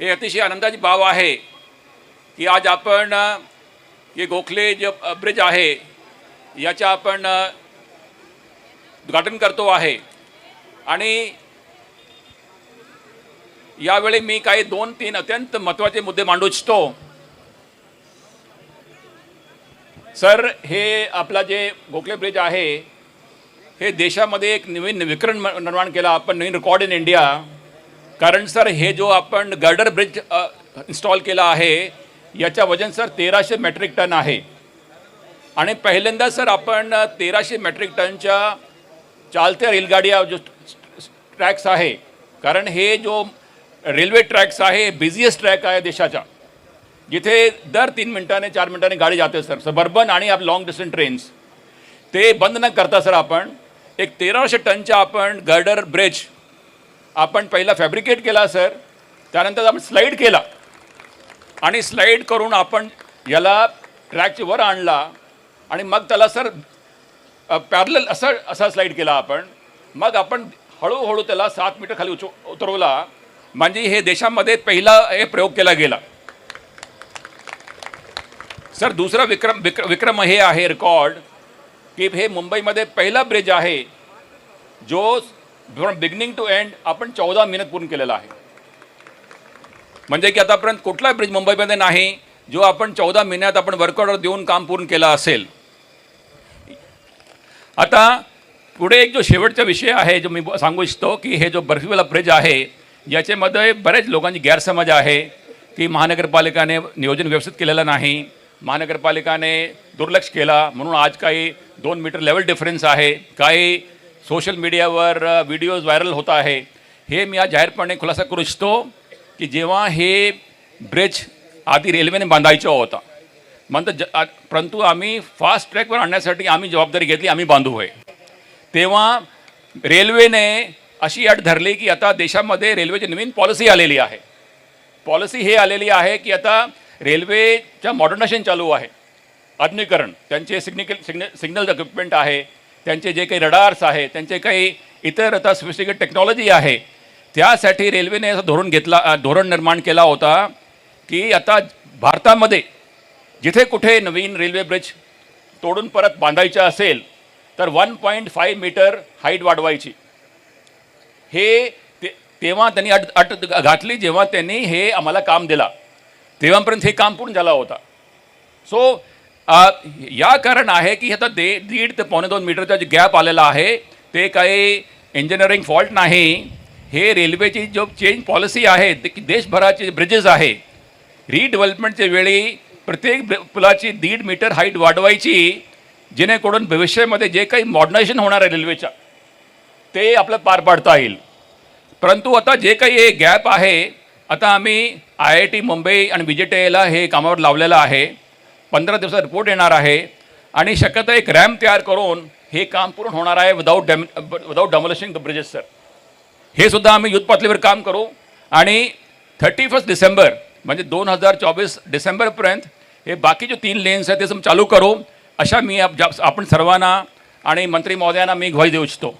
हे अतिशय आनंदाची बाब आहे की आज आपण हे गोखले जे ब्रिज आहे याच्या आपण उद्घाटन करतो आहे. आणि यावेळी मी काही दोन तीन अत्यंत महत्त्वाचे मुद्दे मांडू इच्छितो सर हे आपला जे गोखले ब्रिज आहे हे देशामध्ये एक नवीन विक्रम निर्माण केला आपण नवीन रेकॉर्ड इन इंडिया कारण सर हे जो आपण गर्डर ब्रिज इन्स्टॉल केला आहे याच्या वजन सर तेराशे मेट्रिक टन आहे. आणि पहिल्यांदा सर आपण तेराशे मेट्रिक टनच्या चालत्या रेलगाड्या जो ट्रॅक्स आहे कारण हे जो रेल्वे ट्रॅक्स आहे बिझिएस्ट ट्रॅक आहे देशाचा जिथे दर तीन मिनिटाने चार मिनटाने गाडी जाते सर सबर्बन आणि आप लॉंग डिस्टन्स ट्रेन्स ते बंद न करता सर आपण एक तेराशे टनच्या आपण गर्डर ब्रिज आपण पहिला फॅब्रिकेट केला सर त्यानंतर आपण स्लाईड केला. आणि स्लाईड करून आपण याला ट्रॅकच्या वर आणला. आणि मग त्याला सर पॅरल असा असा स्लाईड केला आपण. मग आपण हळूहळू त्याला सात मीटर खाली उच उतरवला. म्हणजे हे देशामध्ये पहिला हे प्रयोग केला गेला. सर दुसरा विक्रम विक्र विक्रम हे आहे रेकॉर्ड की हे मुंबईमध्ये पहिला ब्रिज आहे जो फ्रॉम बिगिनिंग टू एंड आपण चौदा मिनिट पूर्ण केलेला आहे. म्हणजे की आतापर्यंत कुठला ब्रिज मुंबईमध्ये नाही जो आपण चौदा महिन्यात आपण वर्कआउट देऊन काम पूर्ण केलं असेल. आता पुढे एक जो शेवटचा विषय आहे जो मी सांगू इच्छितो की हे जो बर्फीवाला ब्रिज आहे याच्यामध्ये बरेच लोकांची गैरसमज आहे की महानगरपालिकाने नियोजन व्यवस्थित केलेलं नाही महानगरपालिकाने दुर्लक्ष केला म्हणून आज काही दोन मीटर लेवल डिफरन्स आहे काही सोशल मीडियावर व्हिडिओज व्हायरल होत आहे. हे मी आज जाहीरपणे खुलासा करू इच्छितो की जेव्हा हे ब्रिज आधी रेल्वेने बांधायचा होता म्हणतं ज परंतु आम्ही फास्ट ट्रॅकवर आणण्यासाठी आम्ही जबाबदारी घेतली आम्ही बांधू होय. तेव्हा रेल्वेने अशी अट धरली की आता देशामध्ये रेल्वेची नवीन पॉलिसी आलेली आहे. पॉलिसी हे आलेली आहे की आता रेल्वेच्या मॉडर्नायझेशन चालू आहे. आधुनिकरण त्यांचे सिग्निकल सिग्न सिग्नल इक्विपमेंट आहे. त्यांचे जे काही रडार्स आहे त्यांचे काही इतर आता स्पेसिफिक टेक्नॉलॉजी आहे त्यासाठी रेल्वेने असं धोरण घेतला धोरण निर्माण केला होता की आता भारतामध्ये जिथे कुठे नवीन रेल्वे ब्रिज तोडून परत बांधायचं असेल तर one point five metre height वाढवायची. हे ते तेव्हा त्यांनी अट अट घातली जेव्हा त्यांनी हे आम्हाला काम दिला. तेव्हापर्यंत हे काम पूर्ण झाला होता. सो या कारण आहे की आता दे दीड ते पावणे दोन मीटरचा जे गॅप आलेला आहे ते काही इंजिनिअरिंग फॉल्ट नाही. हे रेल्वेची जो चेंज पॉलिसी आहे ते की देशभराचे ब्रिजेस आहे. रिडेव्हलपमेंटच्या वेळी प्रत्येक पुलाची दीड मीटर हाईट वाढवायची जेणेकरून भविष्यामध्ये जे काही मॉडर्नायझेशन होणार आहे रेल्वेच्या ते आपलं पार पाडता येईल. परंतु आता जे काही हे गॅप आहे आता आम्ही आय आय टी मुंबई आणि बी जे टी एला हे कामावर लावलेलं आहे. पंधरा दिवसात रिपोर्ट येणार आहे. आणि शक्यतो एक रॅम्प तयार करून हे काम पूर्ण होणार आहे without dam without demolishing the bridges sir हे सुद्धा आम्ही युद्धपातळीवर काम करू. आणि थर्टी फर्स्ट डिसेंबर म्हणजे दोन हजार चोवीस डिसेंबरपर्यंत हे बाकी जे तीन लेन्स आहेत ते सम चालू करू. अशा मी आप- आपण सर्वांना आणि मंत्री महोदयांना मी ग्वाही देऊ इच्छितो.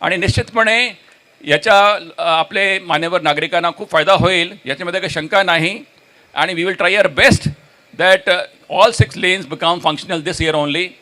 आणि निश्चितपणे याच्या आपले मान्यवर नागरिकांना खूप फायदा होईल. याच्यामध्ये काही शंका नाही. आणि we will try our best that uh, all six lanes become functional this year only.